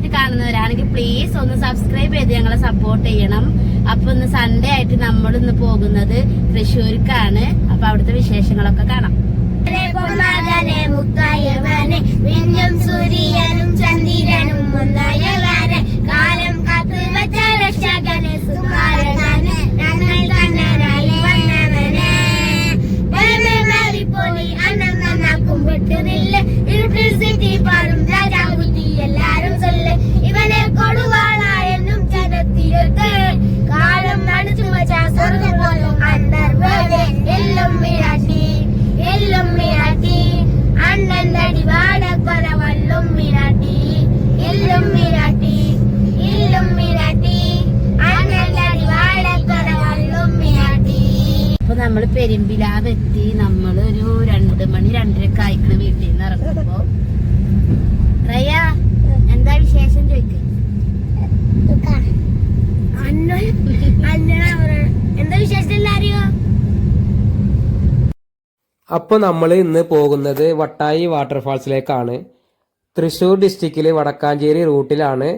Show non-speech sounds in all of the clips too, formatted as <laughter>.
ആദ്യമായിട്ട് കാണുന്നവരാണെങ്കിൽ പ്ലീസ് ഒന്ന് സബ്സ്ക്രൈബ് ചെയ്ത് ഞങ്ങളെ സപ്പോർട്ട് ചെയ്യണം. അപ്പൊ ഇന്ന് സൺഡേ ആയിട്ട് നമ്മൾ ഇന്ന് പോകുന്നത് തൃശ്ശൂർക്കാണ്. അപ്പൊ അവിടുത്തെ വിശേഷങ്ങളൊക്കെ കാണാം ും. സൂര്യനും കാലം രാജാകുട്ടി എല്ലാരും ചൊല്ല് ഇവനെ കൊടുവാള എന്നും ജനത്തിരുത്ത്. കാലം അപ്പൊ നമ്മൾ പെരുമ്പിലാവെത്തി നമ്മളൊരു രണ്ട് മണി രണ്ടരക്കായിക്കണ വീട്ടിൽ നിന്ന് ഇറങ്ങുമ്പോ. അപ്പോൾ നമ്മൾ ഇന്ന് പോകുന്നത് വട്ടായി വാട്ടർഫാൾസിലേക്കാണ്. തൃശ്ശൂർ ഡിസ്ട്രിക്റ്റിലെ വടക്കാഞ്ചേരി റൂട്ടിലാണ്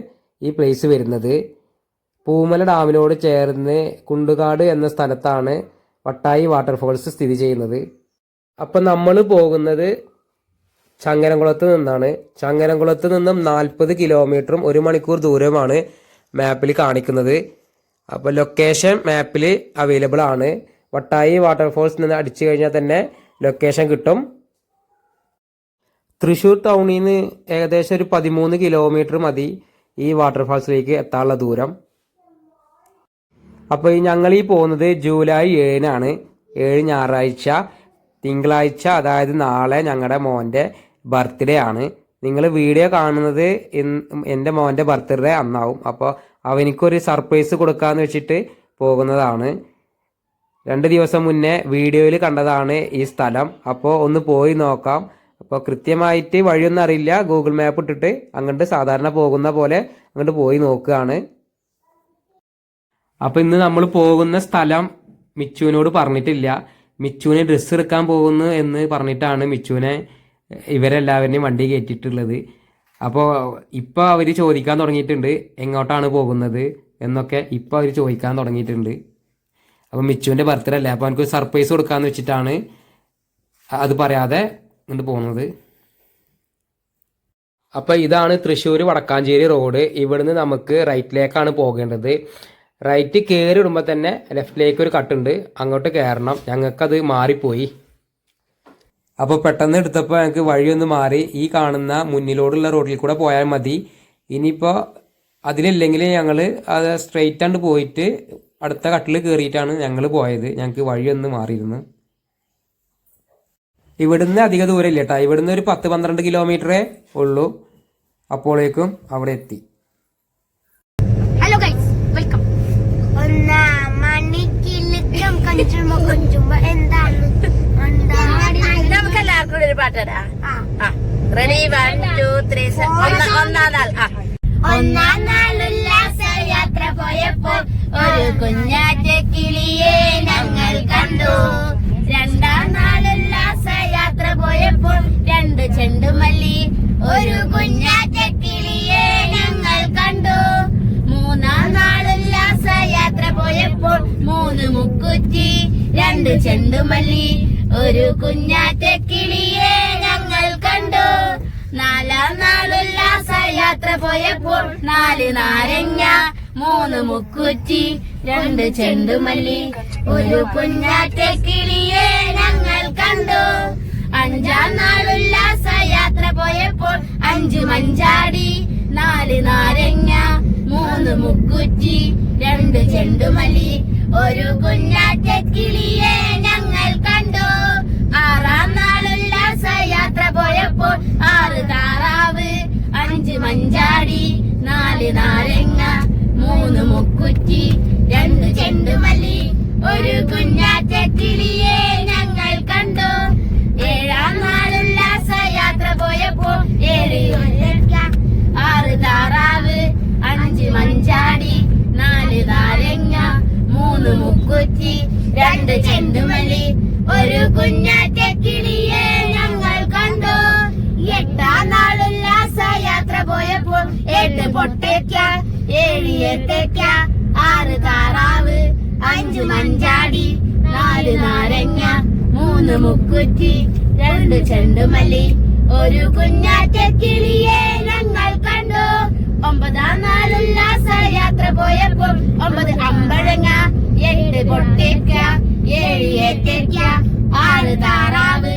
ഈ പ്ലേസ് വരുന്നത്. പൂമല ഡാമിനോട് ചേർന്ന് കുണ്ടുകാട് എന്ന സ്ഥലത്താണ് വട്ടായി വാട്ടർഫാൾസ് സ്ഥിതി ചെയ്യുന്നത്. അപ്പം നമ്മൾ പോകുന്നത് ചങ്ങരംകുളത്ത് നിന്നാണ്. ചങ്ങരംകുളത്ത് നിന്നും നാൽപ്പത് കിലോമീറ്ററും ഒരു മണിക്കൂർ ദൂരവുമാണ് മാപ്പിൽ കാണിക്കുന്നത്. അപ്പോൾ ലൊക്കേഷൻ മാപ്പിൽ അവൈലബിൾ ആണ്. വട്ടായി വാട്ടർഫോൾസ് നിന്ന് അടിച്ചു കഴിഞ്ഞാൽ തന്നെ ലൊക്കേഷൻ കിട്ടും. തൃശ്ശൂർ ടൗണിൽ നിന്ന് ഏകദേശം ഒരു പതിമൂന്ന് കിലോമീറ്റർ മതി ഈ വാട്ടർഫാൾസിലേക്ക് എത്താനുള്ള ദൂരം. അപ്പോൾ ഞങ്ങൾ ഈ പോകുന്നത് ജൂലൈ ഏഴിനാണ്. ഏഴ് ഞായറാഴ്ച തിങ്കളാഴ്ച അതായത് നാളെ ഞങ്ങളുടെ മോന്റെ ബർത്ത്ഡേ ആണ്. നിങ്ങൾ വീഡിയോ കാണുന്നത് എന്റെ മോന്റെ ബർത്ത്ഡേ അന്നാവും. അപ്പോൾ അവനിക്കൊരു സർപ്രൈസ് കൊടുക്കാന്ന് വെച്ചിട്ട് പോകുന്നതാണ്. രണ്ട് ദിവസം മുന്നേ വീഡിയോയിൽ കണ്ടതാണ് ഈ സ്ഥലം. അപ്പോൾ ഒന്ന് പോയി നോക്കാം. അപ്പോൾ കൃത്യമായിട്ട് വഴിയൊന്നും അറിയില്ല. ഗൂഗിൾ മാപ്പ് ഇട്ടിട്ട് അങ്ങോട്ട് സാധാരണ പോകുന്ന പോലെ അങ്ങോട്ട് പോയി നോക്കുകയാണ്. അപ്പോൾ ഇന്ന് നമ്മൾ പോകുന്ന സ്ഥലം മിച്ചുവിനോട് പറഞ്ഞിട്ടില്ല. മിച്ചുവിന് ഡ്രസ്സ് എടുക്കാൻ പോകുന്നു എന്ന് പറഞ്ഞിട്ടാണ് മിച്ചുവിനെ ഇവരെല്ലാവരെയും വണ്ടി കയറ്റിയിട്ടുള്ളത്. അപ്പോൾ ഇപ്പോൾ അവർ ചോദിക്കാൻ തുടങ്ങിയിട്ടുണ്ട് എങ്ങോട്ടാണ് പോകുന്നത് എന്നൊക്കെ ഇപ്പോൾ അവർ ചോദിക്കാൻ തുടങ്ങിയിട്ടുണ്ട്. അപ്പോൾ മിച്ചുവിന്റെ ബർത്ത്ഡേ അല്ലേ? അപ്പോൾ എനിക്ക് സർപ്രൈസ് കൊടുക്കാമെന്ന് വെച്ചിട്ടാണ് അത് പറയാതെ ഇങ്ങോട്ട് പോകുന്നത് അപ്പോൾ ഇതാണ് തൃശ്ശൂർ വടക്കാഞ്ചേരി റോഡ് ഇവിടുന്ന് നമുക്ക് റൈറ്റിലേക്കാണ് പോകേണ്ടത്. റൈറ്റ് കയറി ഇടുമ്പോൾ തന്നെ ലെഫ്റ്റിലേക്ക് ഒരു കട്ടുണ്ട് അങ്ങോട്ട് കയറണം ഞങ്ങൾക്കത് മാറിപ്പോയി. അപ്പോൾ പെട്ടെന്ന് എടുത്തപ്പോൾ ഞങ്ങൾക്ക് വഴിയൊന്ന് മാറി. ഈ കാണുന്ന മുന്നിലോടുള്ള റോഡിൽ കൂടെ പോയാൽ മതി. ഇനിയിപ്പോൾ അതിലില്ലെങ്കിൽ ഞങ്ങൾ അത് സ്ട്രെയിറ്റ് ആണ്ട് പോയിട്ട് അടുത്ത കട്ടിൽ കയറിയിട്ടാണ് ഞങ്ങൾ പോയത്. ഞങ്ങൾക്ക് വഴിയൊന്ന് മാറിയിരുന്നു. ഇവിടുന്ന് അധിക ദൂരമില്ല ഇല്ല കേട്ടോ ഇവിടുന്ന് ഒരു പത്ത് പന്ത്രണ്ട് കിലോമീറ്ററേ ഉള്ളൂ. അപ്പോഴേക്കും അവിടെ എത്തി. ഹലോ ഗൈസ് വെൽക്കം ഒന്നാം മണിക്കിലുക്കം കഞ്ചുമ്പോ കൊഞ്ചുമ്പോ എന്താണ് നമുക്ക് എല്ലാവർക്കും കൂടി ഒരു പാട്ട് ആ. റെഡി വൺ ടു ത്രീ ഒന്നാം നാൾ. ആ. ഒന്നാം നാൾ ഉല്ലാസ യാത്ര പോയപ്പോൾ ഒരു കുഞ്ഞാറ്റ കിളിയെ ഞങ്ങൾ കണ്ടു. രണ്ടാം നാൾ ഉല്ലാസ യാത്ര പോയപ്പോൾ രണ്ട് ചെണ്ടുമല്ലി ഒരു കുഞ്ഞാറ്റ കിളിയെ ഞങ്ങൾ കണ്ടു. മൂന്നാം നാൾ ഉല്ലാസ യാത്ര പോയപ്പോൾ മൂന്ന് മുക്കുറ്റി രണ്ട് ചെണ്ടുമല്ലി ഒരു കുഞ്ഞാറ്റ കിളിയെ നാലാം നാളുല്ലാസ യാത്ര പോയപ്പോൾ നാല് നാരങ്ങ മൂന്ന് മുക്കുറ്റി രണ്ട് ചെണ്ടുമല്ലി ഒരു കുഞ്ഞാറ്റ കിളിയെ ഞങ്ങൾ കണ്ടു. അഞ്ചാം നാളുല്ലാസ യാത്ര പോയപ്പോൾ അഞ്ച് മഞ്ചാടി നാല് നാരങ്ങ മൂന്ന് മുക്കുറ്റി രണ്ട് ചെണ്ടുമല്ലി ഒരു കുഞ്ഞാറ്റ കിളിയെ ഞങ്ങൾ കണ്ടു. ആറാം നാൾ യാത്ര പോയപ്പോൾ ആറ് താറാവ് അഞ്ച് മഞ്ചാടി നാല് നാരങ്ങ മൂന്ന് മുക്കുറ്റി രണ്ട് ചെണ്ടുമല്ലി ഒരു കുഞ്ഞാറ്റ കിളിയെ ഞങ്ങൾ കണ്ടു. ഏഴാം നാളുല്ലാസ യാത്ര പോയപ്പോൾ ഏഴ് ആറ് താറാവ് അഞ്ച് മഞ്ചാടി നാല് നാരങ്ങ മൂന്ന് മുക്കുറ്റി രണ്ട് ചെണ്ടുമല്ലി ഒരു കുഞ്ഞാറ്റ പൊട്ടേക്ക ഏഴ് ഏത്തക്ക ആറ് താറാവ് അഞ്ച് മഞ്ചാടി നാല് നാരങ്ങ മൂന്ന് മുക്കുറ്റി രണ്ട് ചെണ്ടുമല്ലി ഒരു കുഞ്ഞാറ്റ കിളിയെ ഞങ്ങൾ കണ്ടു. ഒമ്പതാം നാളുല്ലാസ യാത്ര പോയപ്പോൾ ഒമ്പത് അമ്പഴങ്ങ എട്ട് പൊട്ടേക്ക ഏഴ് ഏത്തക്ക ആറ് താറാവ്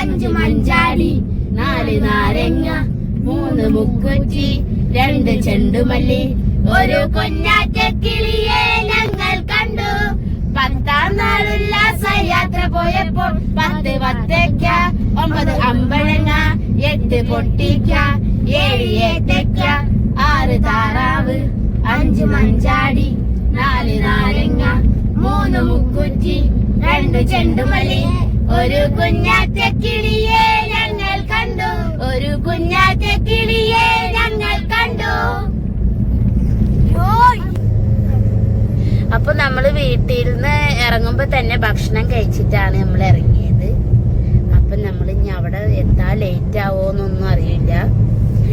അഞ്ച് മഞ്ചാടി നാല് നാരങ്ങ മുക്കുറ്റി രണ്ട് ചെണ്ടുമല്ലി. ഒരു കൊഞ്ഞാറ്റ കിളിയെ ഞങ്ങൾ കണ്ടു. പത്താം നാളുല്ലാസ യാത്ര പോയപ്പോൾ പത്ത് പത്തേക്ക ഒമ്പത് അമ്പഴങ്ങ എട്ട് പൊട്ടിക്ക ഏഴ് ഏത്തക്ക ആറ് താറാവ് അഞ്ച് മഞ്ചാടി നാല് നാരങ്ങ മൂന്ന് മുക്കുറ്റി രണ്ട് ചെണ്ടുമല്ലി. ഒരു കുഞ്ഞാറ്റ കിളിയെ കണ്ടു. ഒരു കുഞ്ഞാറ്റ കിളിയെ ഞങ്ങൾ കണ്ടു. അപ്പൊ നമ്മൾ വീട്ടിൽ നിന്ന് ഇറങ്ങുമ്പോ തന്നെ ഭക്ഷണം കഴിച്ചിട്ടാണ് നമ്മൾ ഇറങ്ങിയത്. അപ്പൊ നമ്മൾ ഇനി അവിടെ എത്താൻ ലേറ്റ് ആവോന്നൊന്നും അറിയില്ല.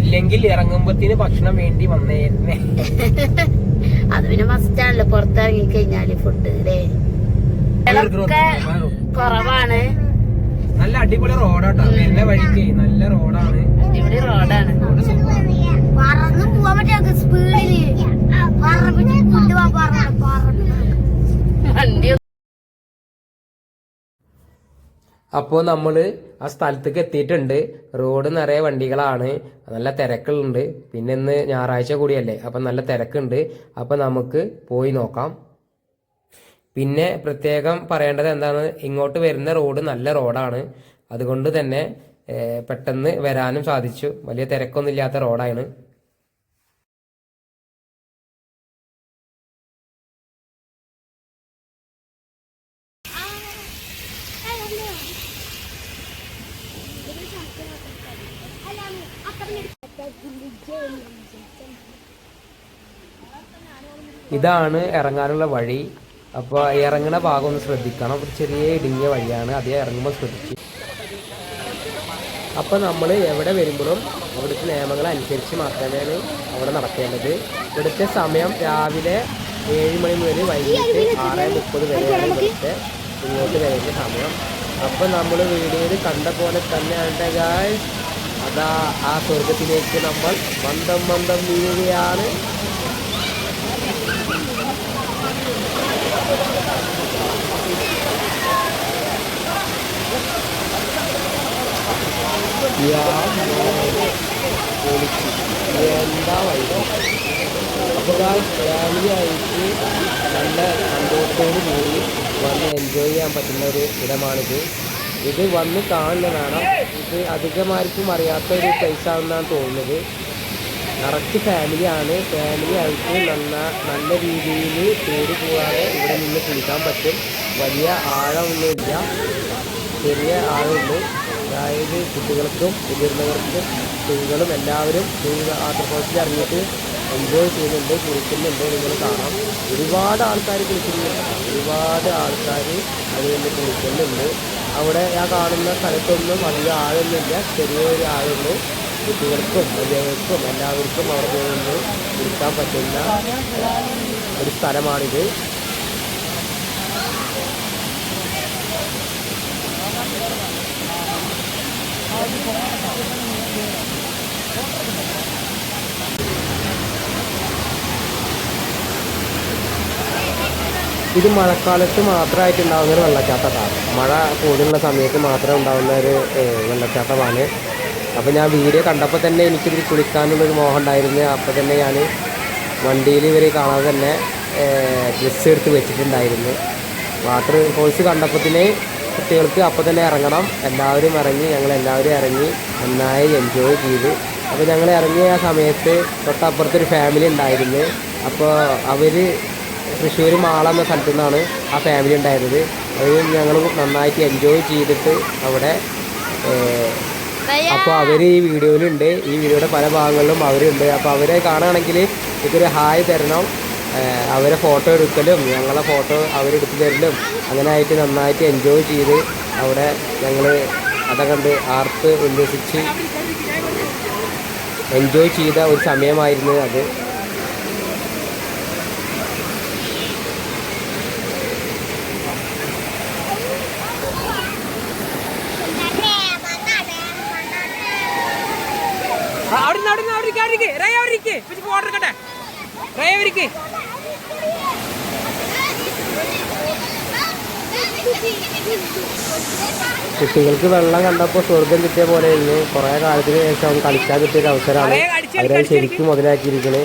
ഇല്ലെങ്കിൽ ഇറങ്ങുമ്പത്തിന് ഭക്ഷണം വേണ്ടി വന്നേരുന്നേ. <laughs> അത് പിന്നെ മസ്റ്റാണല്ലോ പുറത്തിറങ്ങി കഴിഞ്ഞാൽ ഫുഡ് അല്ലേ കുറവാണ്. നല്ല അടിപൊളി റോഡാട്ടോ. നല്ല വഴിക്ക് നല്ല റോഡാണ്. അപ്പോ റോഡാണ്. റോഡ് സൂപ്പറാണ്. പറന്നും പോവാൻ പറ്റിയ സ്പീഡിൽ പറപ്പിച്ച് കൊണ്ടുപോവാൻ പറഞ്ഞു പറഞ്ഞു വണ്ടി അപ്പോൾ നമ്മൾ ആ സ്ഥലത്തേക്ക് എത്തിയിട്ടുണ്ട്. റോഡ് നിറയെ വണ്ടികളാണ്. നല്ല തിരക്കുണ്ട് പിന്നെ ഇന്ന് ഞായറാഴ്ച കൂടിയല്ലേ? അപ്പം നല്ല തിരക്കുണ്ട്. അപ്പം നമുക്ക് പോയി നോക്കാം. പിന്നെ പ്രത്യേകം പറയേണ്ടത് എന്താണ്? ഇങ്ങോട്ട് വരുന്ന റോഡ് നല്ല റോഡാണ് അതുകൊണ്ട് തന്നെ പെട്ടെന്ന് വരാനും സാധിച്ചു. വലിയ തിരക്കൊന്നും ഇല്ലാത്ത റോഡാണ് ഇതാണ് ഇറങ്ങാനുള്ള വഴി. അപ്പോൾ ഇറങ്ങുന്ന ഭാഗം ഒന്ന് ശ്രദ്ധിക്കണം. ഒരു ചെറിയ ഇടുങ്ങിയ വഴിയാണ് അതേ ഇറങ്ങുമ്പോൾ ശ്രദ്ധിച്ച്. അപ്പോൾ നമ്മൾ എവിടെ വരുമ്പോഴും അവിടുത്തെ നിയമങ്ങൾ അനുസരിച്ച് മാത്രമേ അവിടെ നടക്കേണ്ടത്. ഇവിടുത്തെ സമയം രാവിലെ ഏഴ് മണി മുതൽ വൈകിട്ട് ആറ് മുപ്പത് വരെയാണ് ഇവിടുത്തെ ഇങ്ങോട്ട് വരുന്ന സമയം. അപ്പോൾ നമ്മൾ വീഡിയോയിൽ കണ്ട പോലെ ഗായ്സ് അതാ ആ സ്വർഗത്തിലേക്ക് നമ്മൾ മന്ദം മന്ദം വീഴുകയാണ്. എന്താ വൈകി അപ്പോൾ ഫാമിലി ആയിട്ട് നല്ല സന്തോഷത്തോട് കൂടി വന്ന് എൻജോയ് ചെയ്യാൻ പറ്റുന്ന ഒരു ഇടമാണിത് ഇത് വന്ന് കാണുന്ന വേണം ഇത് അധികമാർക്കും അറിയാത്ത ഒരു പ്ലേസ് ആണെന്നാണ് തോന്നുന്നത്. കറക്റ്റ് ഫാമിലിയാണ് ഫാമിലി ആയിട്ട് നന്ന നല്ല രീതിയിൽ പേടി പോകാതെ ഇവിടെ നിന്ന് കുളിക്കാൻ പറ്റും. വലിയ ആഴമൊന്നുമില്ല. ചെറിയ ആഴമുണ്ട്. അതായത് കുട്ടികൾക്കും മുതിർന്നവർക്കും സ്ത്രീകളും എല്ലാവരും ആ വാട്ടർഫോൾസിൽ ഇറങ്ങിയിട്ട് എൻജോയ് ചെയ്യുന്നുണ്ട് കുളിക്കുന്നുണ്ട്. നിങ്ങൾ കാണാം. ഒരുപാട് ആൾക്കാർ കുളിക്കുന്നുണ്ട്. ഒരുപാട് ആൾക്കാർ അതുകൊണ്ട് കുളിക്കുന്നുണ്ട്. അവിടെ ഞാൻ കാണുന്ന സ്ഥലത്തൊന്നും അധികം ആളൊന്നുമില്ല. ചെറിയൊരു ആളുണ്ട്. കുട്ടികൾക്കും വലിയവർക്കും എല്ലാവർക്കും അവിടെ പോയി കുളിക്കാൻ പറ്റുന്ന ഒരു സ്ഥലമാണിത്. ഇത് മഴക്കാലത്ത് മാത്രമായിട്ട് ഉണ്ടാകുന്ന ഒരു വെള്ളച്ചാട്ടമാണ് മഴ കൂടുതലുള്ള സമയത്ത് മാത്രം ഉണ്ടാകുന്ന ഒരു വെള്ളച്ചാട്ടമാണ്. അപ്പോൾ ഞാൻ വീഡിയോ കണ്ടപ്പോൾ തന്നെ എനിക്കിതിൽ കുളിക്കാനുള്ളൊരു മോഹം ഉണ്ടായിരുന്നു. അപ്പോൾ തന്നെ ഞാൻ വണ്ടിയിൽ ഇവർ കാണാതെ തന്നെ ഡ്രസ്സ് എടുത്ത് വെച്ചിട്ടുണ്ടായിരുന്നു. വാട്ടർ ഫോൾസ് കണ്ടപ്പോഴത്തേന് കുട്ടികൾക്ക് അപ്പോൾ തന്നെ ഇറങ്ങണം. എല്ലാവരും ഇറങ്ങി ഞങ്ങൾ എല്ലാവരും ഇറങ്ങി നന്നായി എൻജോയ് ചെയ്തു. അപ്പോൾ ഞങ്ങൾ ഇറങ്ങിയ ആ സമയത്ത് തൊട്ടപ്പുറത്തൊരു ഫാമിലി ഉണ്ടായിരുന്നു. അപ്പോൾ അവർ തൃശ്ശൂർ മാള എന്ന സ്ഥലത്തു നിന്നാണ് ആ ഫാമിലി ഉണ്ടായിരുന്നത്. അവർ ഞങ്ങൾ നന്നായിട്ട് എൻജോയ് ചെയ്തിട്ട് അവിടെ അപ്പോൾ അവർ ഈ വീഡിയോയിലുണ്ട്. ഈ വീഡിയോയുടെ പല ഭാഗങ്ങളിലും അവരുണ്ട്. അപ്പോൾ അവരെ കാണുകയാണെങ്കിൽ ഇതൊരു ഹായ് തരണം. അവരെ ഫോട്ടോ എടുക്കലും ഞങ്ങളെ ഫോട്ടോ അവരെടുത്ത് തരലും അങ്ങനെ ആയിട്ട് നന്നായിട്ട് എൻജോയ് ചെയ്ത് അവിടെ ഞങ്ങൾ അതൊക്കെ കണ്ട് ആർത്ത് ഉല്ലസിച്ച് എൻജോയ് ചെയ്ത ഒരു സമയമായിരുന്നു അത് അവിടെ അവിടെ അവിടെ അവിടെ റയ അവിടെ ഓർഡർ എടുക്കട്ടെ റയ അവർക്ക് കുട്ടികൾക്ക് വെള്ളം കണ്ടപ്പോൾ സ്വർഗം കിട്ടിയ പോലെ ഇന്ന് കുറേ കാലത്തിന് ശേഷം കളിക്കാൻ കിട്ടിയ ഒരു അവസരമാണ് അവരത് ശരിക്കും മുതലാക്കിയിരിക്കുന്നത്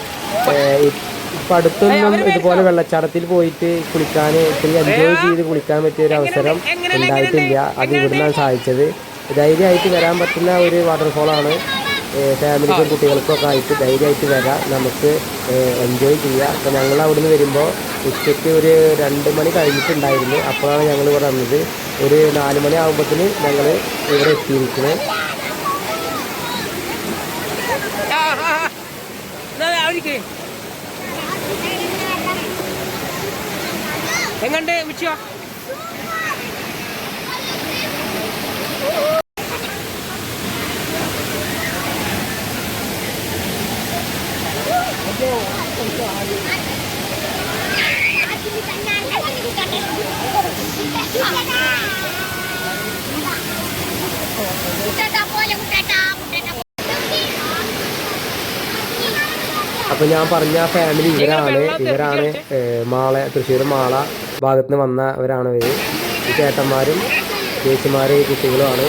ഇപ്പം അടുത്തൊന്നും ഇതുപോലെ വെള്ളച്ചാട്ടത്തിൽ പോയിട്ട് കുളിക്കാൻ ഇത്തിരി എൻജോയ് ചെയ്ത് കുളിക്കാൻ പറ്റിയ ഒരു അവസരം ഉണ്ടായിട്ടില്ല. അത് ഇവിടുന്നാണ് സാധിച്ചത്. ധൈര്യമായിട്ട് വരാൻ പറ്റുന്ന ഒരു വാട്ടർഫോളാണ് ഫാമിലിക്കും കുട്ടികൾക്കും ഒക്കെ ആയിട്ട് ധൈര്യമായിട്ട് വരാം. നമുക്ക് എൻജോയ് ചെയ്യാം. അപ്പോൾ ഞങ്ങൾ അവിടെ നിന്ന് വരുമ്പോൾ ഉച്ചയ്ക്ക് ഒരു രണ്ട് മണി കഴിഞ്ഞിട്ടുണ്ടായിരുന്നു. അപ്പോഴാണ് ഞങ്ങൾ ഇവിടെ വന്നത്. ഒരു നാല് മണി ആകുമ്പോഴത്തേന് ഞങ്ങൾ ഇവിടെ എത്തിയിരിക്കുന്നത് അവർക്ക് എങ്ങണ്ട് മിച്ചോ കുട്ടേട്ടാ പോലെ കുട്ടേട്ടാ കുട്ടേട്ടാ അപ്പോൾ ഞാൻ പറഞ്ഞ ഫാമിലി ഇവരാണ്. ഇവരാണ് മാളെ മാള തൃശ്ശൂർ മാള ഭാഗത്ത് നിന്ന് വന്നവരാണ് ഇവർ ഈ ചേട്ടന്മാരും ചേച്ചിമാരും ഈ കുട്ടികളുമാണ്.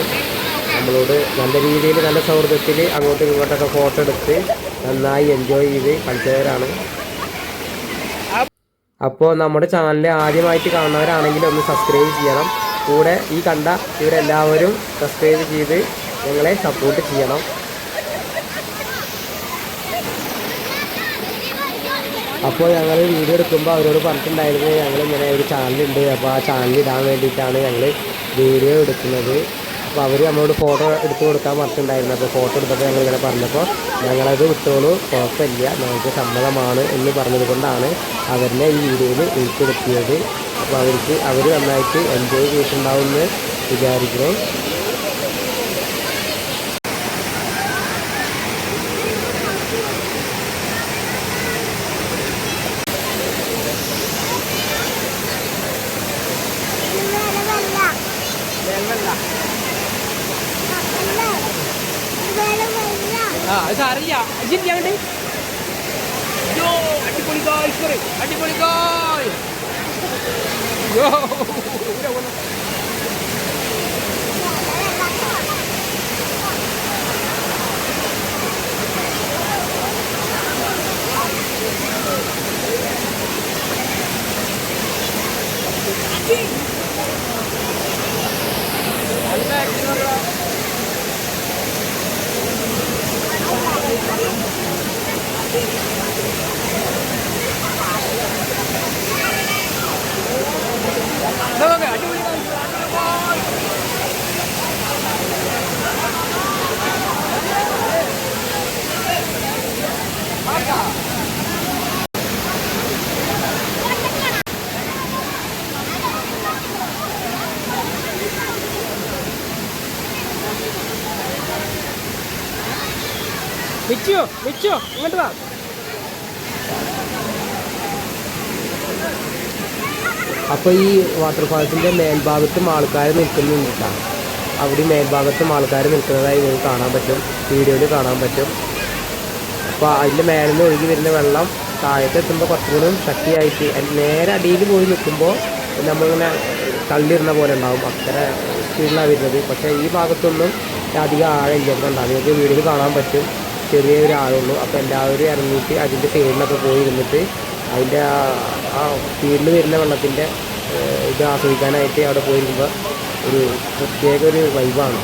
നമ്മളോട് നല്ല രീതിയിൽ നല്ല സൗഹൃദത്തിൽ അങ്ങോട്ടും ഇങ്ങോട്ടൊക്കെ ഫോട്ടോ എടുത്ത് നന്നായി എൻജോയ് ചെയ്ത് കളിച്ചവരാണ്. അപ്പോൾ നമ്മുടെ ചാനൽ ആദ്യമായിട്ട് കാണുന്നവരാണെങ്കിൽ ഒന്ന് സബ്സ്ക്രൈബ് ചെയ്യണം. കൂടെ ഈ കണ്ട ഇവരെല്ലാവരും സബ്സ്ക്രൈബ് ചെയ്ത് ഞങ്ങളെ സപ്പോർട്ട് ചെയ്യണം. അപ്പോൾ ഞങ്ങൾ വീഡിയോ എടുക്കുമ്പോൾ അവരോട് പറഞ്ഞിട്ടുണ്ടായിരുന്നു ഞങ്ങൾ ഇങ്ങനെ ഒരു ചാനലുണ്ട് അപ്പോൾ ആ ചാനൽ ഇടാൻ വേണ്ടിയിട്ടാണ് ഞങ്ങൾ വീഡിയോ എടുക്കുന്നത്. അപ്പോൾ അവർ നമ്മളോട് ഫോട്ടോ എടുത്ത് കൊടുക്കാൻ പറഞ്ഞിട്ടുണ്ടായിരുന്നു. അപ്പോൾ ഫോട്ടോ എടുത്തപ്പോൾ ഞങ്ങൾ ഇങ്ങനെ പറഞ്ഞപ്പോൾ ഞങ്ങളത് വിട്ടോളൂ കുഴപ്പമില്ല ഞങ്ങൾക്ക് സമ്മതമാണ് എന്ന് പറഞ്ഞത് കൊണ്ടാണ് അവരിനെ ഈ വീഡിയോയിൽ ഉൾപ്പെടുത്തിയത് അപ്പോൾ അവർക്ക് അവർ നന്നായിട്ട് എൻജോയ് ചെയ്തിട്ടുണ്ടാവുമെന്ന് വിചാരിക്കുന്നു. ആ അത് സാറില്ല അജിരിക്കാണ്ട് യോ അടിപൊളി ഗോയ്സ് പറയും അടിപൊളി ഗോയ് യോ ഇവിടെ വന്നു. ദാ നോക്ക്, അടിപൊളി ഗോയ്സ് മിച്ചോ മിച്ചോ ഇങ്ങോട്ട് വാ. അപ്പോൾ ഈ വാട്ടർഫാൾസിന്റെ മേൽഭാഗത്തും ആൾക്കാർ നിൽക്കുന്നുണ്ട് അവിടെ മേൽഭാഗത്തും ആൾക്കാർ നിൽക്കുന്നതായി നിങ്ങൾക്ക് കാണാൻ പറ്റും വീഡിയോയിൽ കാണാൻ പറ്റും. അപ്പോൾ അതിന്റെ മേലിൽ നിന്ന് ഒഴുകി വരുന്ന വെള്ളം താഴത്ത് എത്തുമ്പോൾ കുറച്ചുകൂടി ശക്തിയായിട്ട് നേരെ അടിയിൽ പോയി നിൽക്കുമ്പോൾ നമ്മളിങ്ങനെ തള്ളിയിരുന്ന പോലെ ഉണ്ടാവും അത്ര സ്പീഡിലാണ് വരുന്നത്. പക്ഷേ ഈ ഭാഗത്തൊന്നും അധികം ആഴമില്ല. ഉണ്ടാവും നിങ്ങൾക്ക് വീഡിയോയിൽ കാണാൻ പറ്റും. ചെറിയൊരു ആളുള്ളൂ അപ്പോൾ എല്ലാവരും ഇറങ്ങിയിട്ട് അതിന്റെ സൈഡിലൊക്കെ പോയി ഇരുന്നിട്ട് അതിന്റെ ആ- സ്പീഡിൽ വരുന്ന വെള്ളത്തിന്റെ ഇത് ആസ്വദിക്കാനായിട്ട് അവിടെ പോയിരിക്കുമ്പോൾ ഒരു പ്രത്യേക ഒരു വൈബാണ്.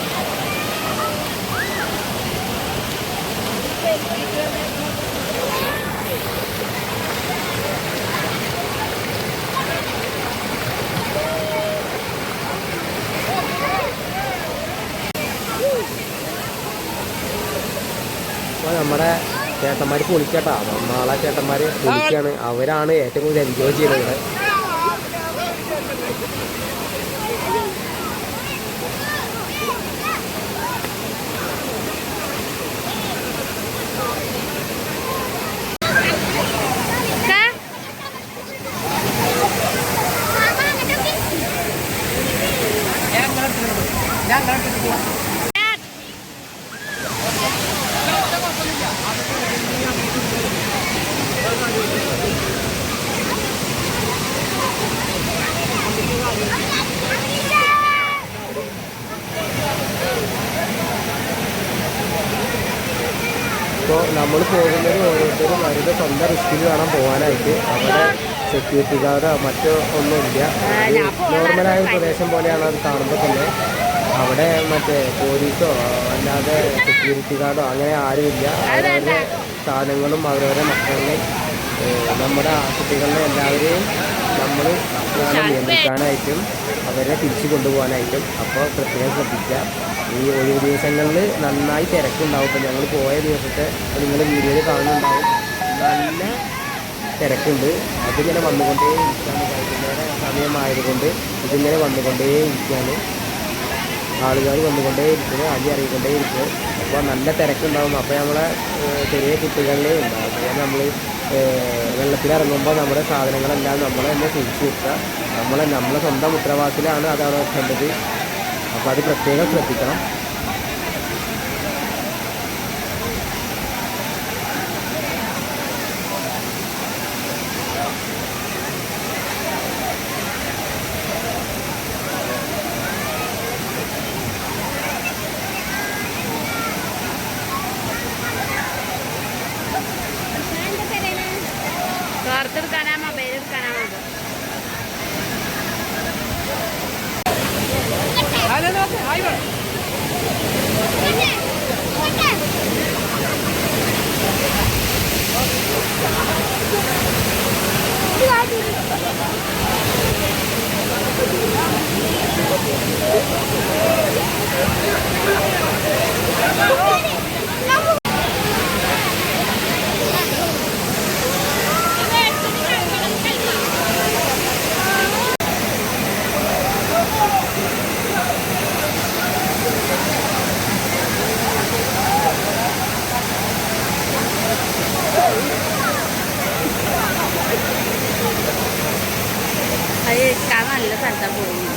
ചേട്ടന്മാർ പൊളിക്കട്ടാ. നമ്മളെ ചേട്ടന്മാർ പൊളിക്കാണ്. അവരാണ് ഏറ്റവും കൂടുതൽ എൻജോയ് ചെയ്യുന്നത് ഞാൻ കണ്ടിട്ടില്ല സ്വന്തം റിസ്കിൽ വേണം പോകാനായിട്ട് അവിടെ സെക്യൂരിറ്റി ഗാർഡ് മറ്റോ ഒന്നുമില്ല നോർമലായ പ്രദേശം പോലെയാണ് അത് കാണുമ്പോൾ തന്നെ. അവിടെ മറ്റേ പോലീസോ അല്ലാതെ സെക്യൂരിറ്റി ഗാർഡോ അങ്ങനെ ആരുമില്ല അവരവരുടെ സാധനങ്ങളും അവരവരുടെ മക്കളെ നമ്മുടെ കുട്ടികളെ എല്ലാവരെയും നമ്മൾ നിയന്ത്രിക്കാനായിട്ടും അവരെ തിരിച്ചു കൊണ്ടുപോകാനായിട്ടും അപ്പോൾ പ്രത്യേകം ശ്രദ്ധിക്കുക. ഈ ഒഴിവ് ദിവസങ്ങളിൽ നന്നായി തിരക്കുണ്ടാവും. ഇപ്പം ഞങ്ങൾ പോയ ദിവസത്തെ നിങ്ങൾ വീഡിയോയിൽ കാണുന്നുണ്ടാവും. നല്ല തിരക്കുണ്ട്. അതിങ്ങനെ വന്നുകൊണ്ടേ ഇരിക്കുകയാണ് വൈകുന്നേരം സമയമായതുകൊണ്ട് ഇതിങ്ങനെ വന്നുകൊണ്ടേ ഇരിക്കുകയാണ് ആളുകൾ വന്നുകൊണ്ടേ ഇരിക്കുന്നത് അടി അറിയിക്കൊണ്ടേ ഇരിക്കുന്നത് അപ്പോൾ നല്ല തിരക്കുണ്ടാവും. അപ്പോൾ നമ്മളെ ചെറിയ കുട്ടികളിലേ ഉണ്ടാവും. അപ്പോൾ നമ്മൾ വെള്ളത്തിലിറങ്ങുമ്പോൾ നമ്മുടെ സാധനങ്ങളെല്ലാം നമ്മൾ തന്നെ സൂക്ഷിച്ച് വെക്കുക. നമ്മളെ നമ്മളെ സ്വന്തം ഉത്തരവാദിത്തത്തിലാണ് അതവിടെ വെക്കേണ്ടത്. അപ്പോൾ അത് പ്രത്യേകം ശ്രദ്ധിക്കണം പുറത്തെടുക്കാനാ മൊബൈൽ എടുക്കാനാ മതി അതെ നോക്ക് ആയി വേണം അത് നല്ല സ്ഥലത്താ പോകുന്നു.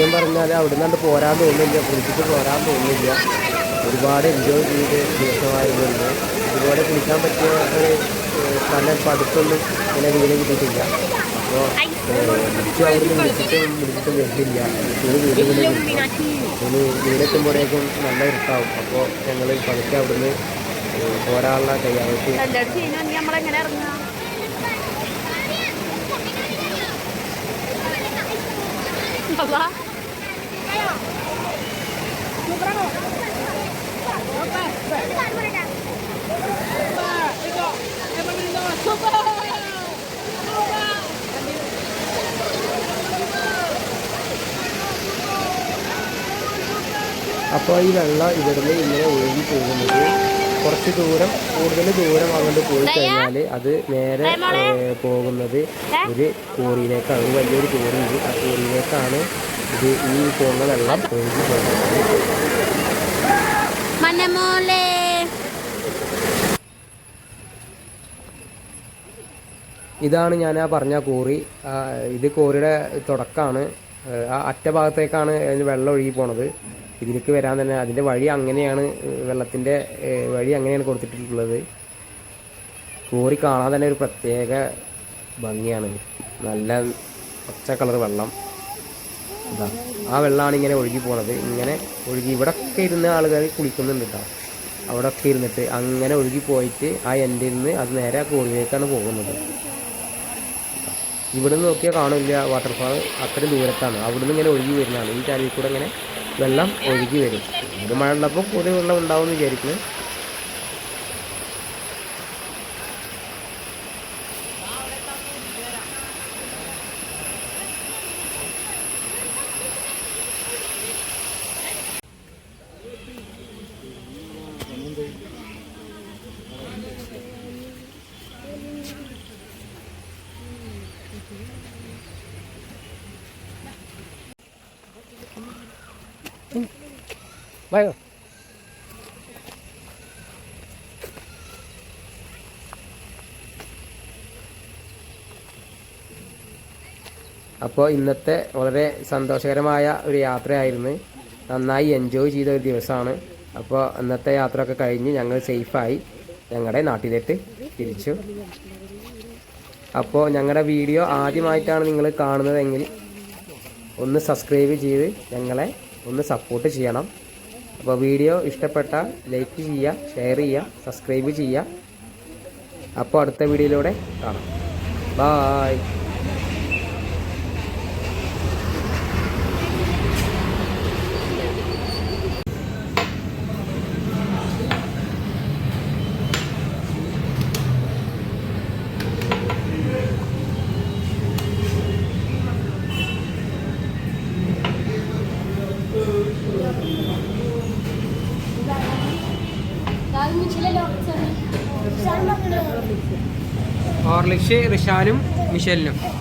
സത്യം പറഞ്ഞാൽ അവിടെ നിന്നാണ്ട് പോരാൻ തോന്നുന്നില്ല. കുളിച്ചിട്ട് പോരാൻ തോന്നുന്നില്ല. ഒരുപാട് എൻജോയ് ചെയ്ത് ദിവസമായതുകൊണ്ട് ഇതുപോലെ കുളിക്കാൻ പറ്റിയ ഒരു സ്ഥലം ഇപ്പം അടുത്തൊന്നും ഇങ്ങനെ വീട് കിട്ടിയിട്ടില്ല. അപ്പോൾ തിരിച്ചു അവിടുന്ന് വിളിച്ചിട്ടും വിളിച്ചിട്ടും വരുന്നില്ല ഒരു വീടുകളിൽ ഇനി വീടെത്തുമ്പോഴേക്കും നല്ല ഇരുട്ടാവും. അപ്പോൾ ഞങ്ങൾ പതുക്കെ അവിടുന്ന് പോരാനുള്ള തയ്യാറെടുപ്പ് രണ്ടടുത്ത് ചെയ്യുന്ന നമ്മളെങ്ങനെ ഇറങ്ങാം ബാബാ അപ്പോൾ ഈ വെള്ളം ഇവിടുന്ന് ഇങ്ങനെ ഒഴുകി പോകുന്നത് കുറച്ച് ദൂരം കൂടുതൽ ദൂരം അങ്ങോട്ട് പോയി കഴിഞ്ഞാൽ അത് നേരെ പോകുന്നത് ഒരു കോറിയിലേക്കാണ് ഒരു വലിയൊരു കോറിയുണ്ട് ആ കോറിയിലേക്കാണ് ഇത് ഈ പോകുന്ന വെള്ളം ഒഴുകി പോകുന്നത്. മന്നമോളെ ഇതാണ് ഞാൻ ആ പറഞ്ഞ കോറി. ഇത് കോറിയുടെ തുടക്കമാണ് ആ അറ്റ ഭാഗത്തേക്കാണ് അതിന് വെള്ളം ഒഴുകി പോണത്. ഇതിലേക്ക് വരാൻ തന്നെ അതിന്റെ വഴി അങ്ങനെയാണ് വെള്ളത്തിന്റെ വഴി അങ്ങനെയാണ് കൊടുത്തിട്ടുള്ളത്. കോറി കാണാൻ തന്നെ ഒരു പ്രത്യേക ഭംഗിയാണ്. നല്ല പച്ച കളർ വെള്ളം. ഇതാ. ആ വെള്ളമാണ് ഇങ്ങനെ ഒഴുകി പോണത്. ഇങ്ങനെ ഒഴുകി ഇവിടെ ഒക്കെ ഇരുന്ന് ആളുകൾ കുളിക്കുന്നുണ്ട് കേട്ടോ അവിടെ ഒക്കെ ഇരുന്നിട്ട് അങ്ങനെ ഒഴുകി പോയിട്ട് ആ എന്റെ നിന്ന് അത് നേരെ ആ കോഴിയിലേക്കാണ് പോകുന്നത്. ഇവിടെ നിന്ന് നോക്കിയാൽ കാണില്ല വാട്ടർഫാൾ. അത്ര ദൂരത്താണ്. അവിടെ നിന്ന് ഇങ്ങനെ ഒഴുകി വരുന്നതാണ്. ഈ ചാലിൽ കൂടെ ഇങ്ങനെ വെള്ളം ഒഴുകി വരും. ഇത് മഴ ഉള്ളപ്പോൾ കൂടുതൽ വെള്ളം ഉണ്ടാവും എന്ന് വിചാരിക്കുന്നു. വായോ അപ്പോൾ ഇന്നത്തെ വളരെ സന്തോഷകരമായ ഒരു യാത്രയായിരുന്നു. നന്നായി എൻജോയ് ചെയ്ത ഒരു ദിവസമാണ്. അപ്പോൾ ഇന്നത്തെ യാത്രയൊക്കെ കഴിഞ്ഞ് ഞങ്ങൾ സേഫായി ഞങ്ങളുടെ നാട്ടിലേക്ക് തിരിച്ചു. അപ്പോൾ ഞങ്ങളുടെ വീഡിയോ ആദ്യമായിട്ടാണ് നിങ്ങൾ കാണുന്നതെങ്കിൽ ഒന്ന് സബ്സ്ക്രൈബ് ചെയ്ത് ഞങ്ങളെ ഒന്ന് സപ്പോർട്ട് ചെയ്യണം. അപ്പോൾ വീഡിയോ ഇഷ്ടപ്പെട്ടാൽ ലൈക്ക് ചെയ്യുക ഷെയർ ചെയ്യുക സബ്സ്ക്രൈബ് ചെയ്യുക. അപ്പോൾ അടുത്ത വീഡിയോയിലൂടെ കാണാം. ബായ് ഹോർലിക്സ് റിഷാനും മിഷലിനും.